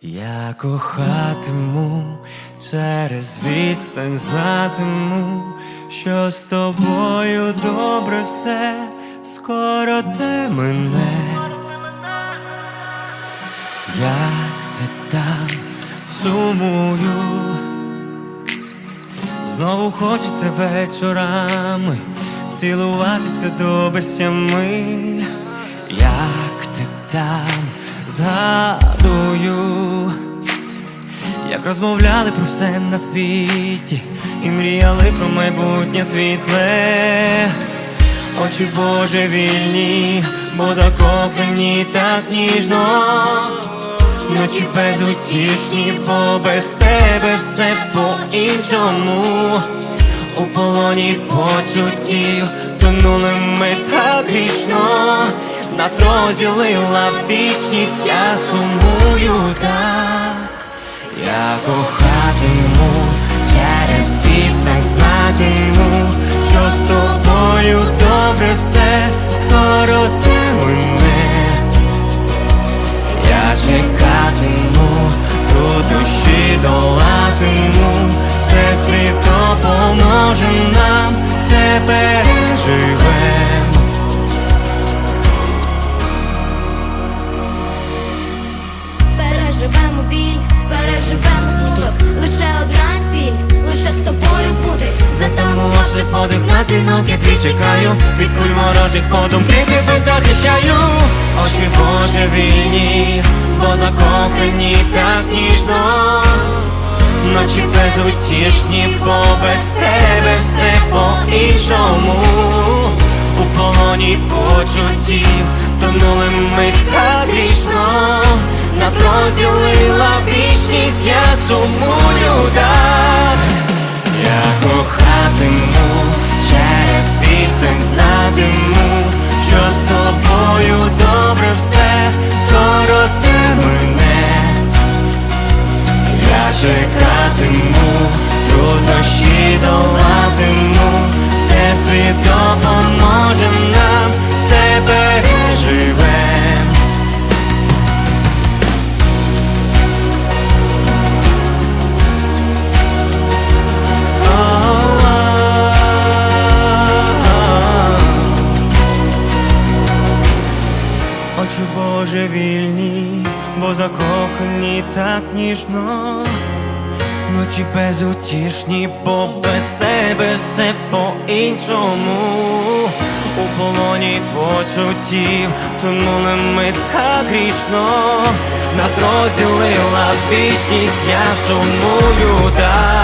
Я кохатиму через відстань знатиму, що з тобою добре все, скоро це мене. Як ти там сумую, знову хочеться вечорами цілуватися до безтями, як ти там згадую, як розмовляли про все на світі і мріяли про майбутнє світле. Очі Боже вільні, бо закохані так ніжно, ночі безутішні, бо без тебе все по-іншому. У полоні почуттів тонули ми так грішно, нас розділила вічність, я сумую так, я кохатиму через відстань знатиму, що з тобою добре все, скоро це мене. Я чекатиму, труднощі долатиму, все світ допоможе нам, все переживем. Ціль, з тобою бути. Затамувавши подих на дзвінок, я твій чекаю Від куль ворожих подумки тебе захищаю. Очі Боже вільні, бо закохані так ніжно. Ночі безутішні, бо без тебе все по-іншому. У полоні почуттів тонули ми так грішно. Нас розділила вічність, я сумую кохатиму Боже вільні, бо закохані так ніжно, ночі безутішні, бо без тебе все по-іншому. У полоні почуттів тонули ми так грішно, нас розділила вічність, я сумую так.